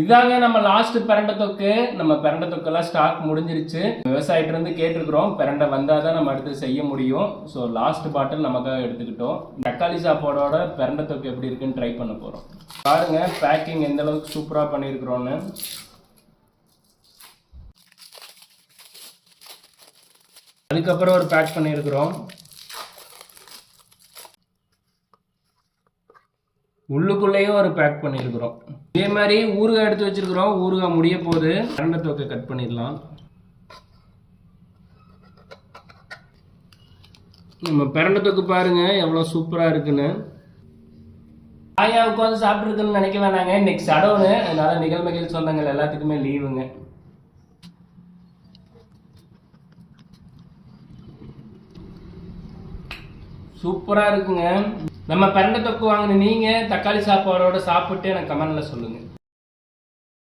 இதாங்க நம்ம லாஸ்ட் பிரண்டை தொக்கு. நம்ம பிரண்டை தொக்கெல்லாம் ஸ்டாக் முடிஞ்சிருச்சு. விவசாயிட்டு இருந்து கேட்டிருக்கிறோம். பிரண்டை வந்தால் தான் நம்ம அடுத்து செய்ய முடியும். ஸோ லாஸ்ட் பாட்டில் நமக்காக எடுத்துக்கிட்டோம். தக்காளி சாப்பாடோட பிரண்டை தொக்கு எப்படி இருக்குன்னு ட்ரை பண்ண போகிறோம் பாருங்க பேக்கிங் எந்த அளவுக்கு சூப்பராக பண்ணியிருக்கிறோன்னு அதுக்கப்புறம் ஒரு பேக் பண்ணியிருக்கிறோம் உள்ளுக்குள்ளேயும் ஒரு பேக் பண்ணியிருக்கிறோம் இதே மாதிரி ஊறுகாய் எடுத்து வச்சிருக்கிறோம். ஊறுகாய் முடிய போகுது. கரண்ட தோக்கை கட் பண்ணிடலாம். நம்ம பிரண்ட தொக்கு பாருங்க எவ்வளோ சூப்பராக இருக்குன்னு. ஆயா உட்காந்து சாப்பிட்ருக்குன்னு நினைக்க வேணாங்க. இன்னைக்கு சடவுனு. அதனால நிகழ்மைகள் சொந்தங்கள் எல்லாத்துக்குமே லீவுங்க. சூப்பராக இருக்குங்க. நம்ம பிறண்ட தொக்கு வாங்கின நீங்கள் தக்காளி சாப்பாடோட சாப்பிட்டு எனக்கு கமெண்டில் சொல்லுங்கள்